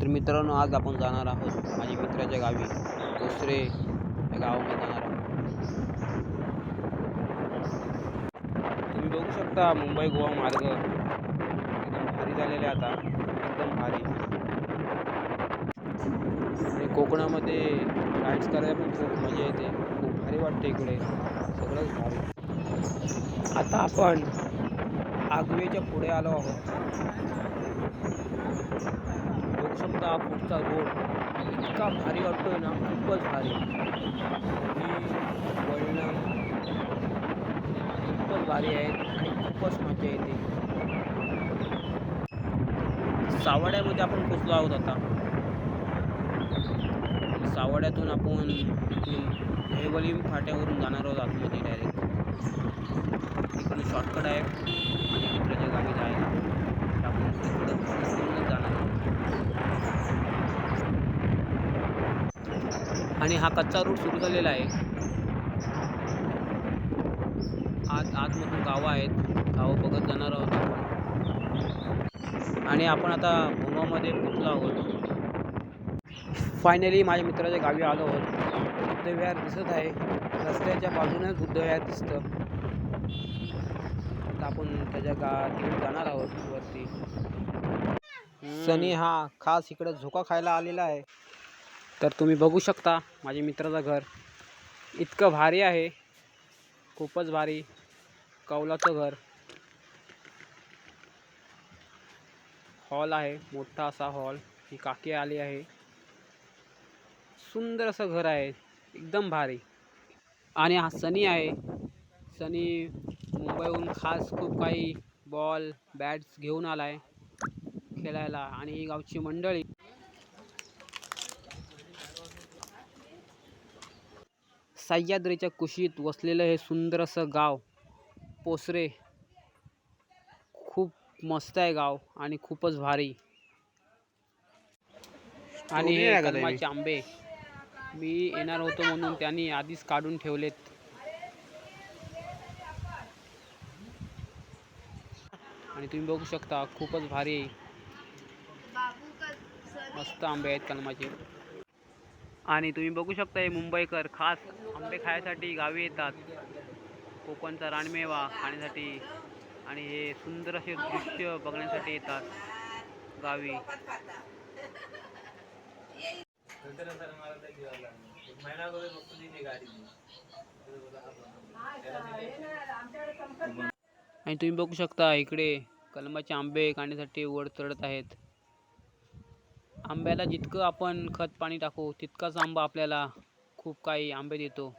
तर मित्रांनो आज आपण जाणार आहोत माझ्या मित्राच्या गावी. दुसरे या गावामध्ये जाणार आहोत. तुम्ही बघू शकता मुंबई गोवा मार्ग एकदम भारी झालेले आहे आता. एकदम भारी. कोकणामध्ये राईड्स करायला पण खूप मजा येते. खूप भारी वाटते इकडे. सगळंच भारी. आता आपण आगवेच्या पुढे आलो आहोत. बघू पुढचा रोड इतका भारी वाटतोय ना खूपच भारी. मी वडिलां खूपच भारी आहेत आणि खूपच मजा येते. सावड्यामध्ये आपण पोचलो आहोत आता. सावड्यातून आपण हेवली फाट्यावरून जाणार आहोत आतमध्ये डायरेक्ट इकडून शॉर्टकट आहे आणि मित्राच्या गावी जायला आपण तिकडं तिकडूनच जाणार आहोत आणि हा कच्चा रूट सुरू झालेला आहे. आज आतमधून गावं आहेत. गावं बघत जाणार आहोत आपण. आणि आपण आता भूमामध्ये पोचलो आहोत. फायनली माझ्या मित्राच्या गावी आलो आहोत. बुद्धविहार दिसत आहे. रस्त्याच्या बाजूनेच बुद्धविहार दिसतं. आता आपण त्याच्या गा तिकडे जाणार आहोत वरती. सनी हा खास इकडे झोका खायला आलेला आहे. तर तुम्ही बघू शकता माझ्या मित्राचं घर. इतकं भारी आहे. खूपच भारी कौलाचं घर. हॉल आहे मोठा असा हॉल. ही काकी आली आहे. सुंदर असं घर आहे. एकदम भारी. आणि हा सनी आहे. सनी मुंबईहून खास खूप काही बॉल बॅट्स घेऊन आला आहे खेळायला. आणि ही गावची मंडळी. सह्याद्रीच्या कुशीत वसलेलं हे सुंदर असं गाव. पोसरे. खूप मस्त आहे गाव आणि खूपच भारी. आणि हे कलमाचे आंबे. मी येणार होतो म्हणून त्यांनी आधीच काढून ठेवलेत. आणि तुम्ही बघू शकता खूपच भारी. मस्त आंबे आहेत कलमाचे आणि तुम्ही बघू शकता हे मुंबईकर खास आंबे खायसाठी गावी येतात. कोकणचा रानमेवा खाण्यासाठी आणि हे सुंदर असे दृश्य बघण्यासाठी येतात गावी. आणि तुम्ही बघू शकता इकडे कलमाचे आंबे खाण्यासाठी वर चढत आहेत. आंब्याला जितकं आपण खत पाणी टाकू तितकाच आंबा आपल्याला खूप काही आंबे देतो.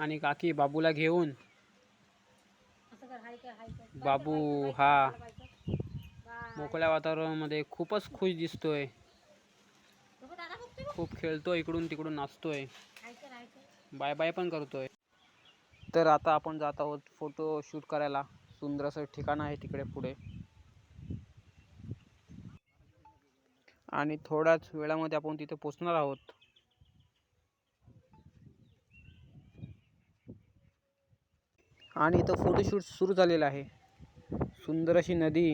आणि काकी बाबूला घेऊन. बाबू हा. मोकळ्या वातावरणामध्ये खूपच खुश दिसतोय. खूप खेळतोय इकडून तिकडून नाचतोय. बाय बाय पण करतोय. तर आता आपण जात आहोत फोटो शूट करायला. सुंदर असं ठिकाण आहे तिकडे पुढे. आणि थोड्याच वेळामध्ये आपण तिथे पोचणार आहोत. आणि इथं फोटोशूट सुरू झालेलं आहे. सुंदर अशी नदी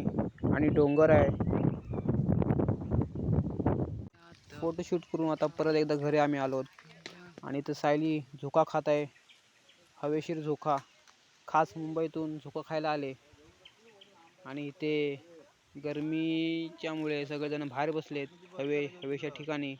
आणि डोंगर आहे. फोटोशूट करून आता परत एकदा घरी आम्ही आलो. आणि इथं सायली झोका खात आहे. हवेशीर झोका. खास मुंबईतून झोका खायला आले. आणि इथे गरमीच्यामुळे सगळेजण बाहेर बसलेत हवे हवेच्या ठिकाणी.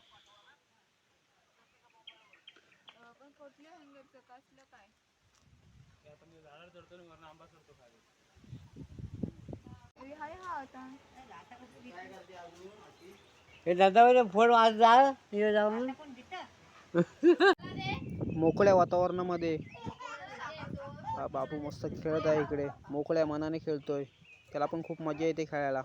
हे दादा फोन आज जाऊन. मोकळ्या वातावरणामध्ये. हा बाबू मस्त खेळत आहे इकडे. मोकळ्या मनाने खेळतोय. त्याला पण खूप मजा येते खेळायला.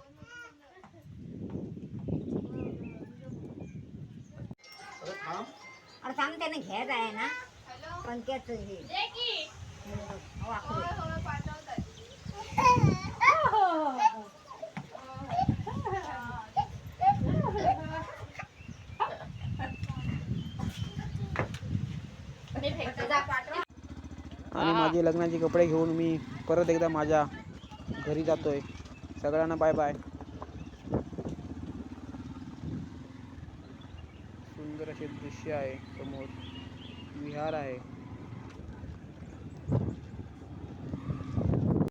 अरे थांब. त्याने घ्यायचं आहे ना. पंक्याच हे. हो. आणि माझे लग्नाचे कपडे घेऊन मी परत एकदा माझ्या घरी जातोय. सगळ्यांना बाय बाय सुंदर असे दृश्य आहे समोर. विहार आहे.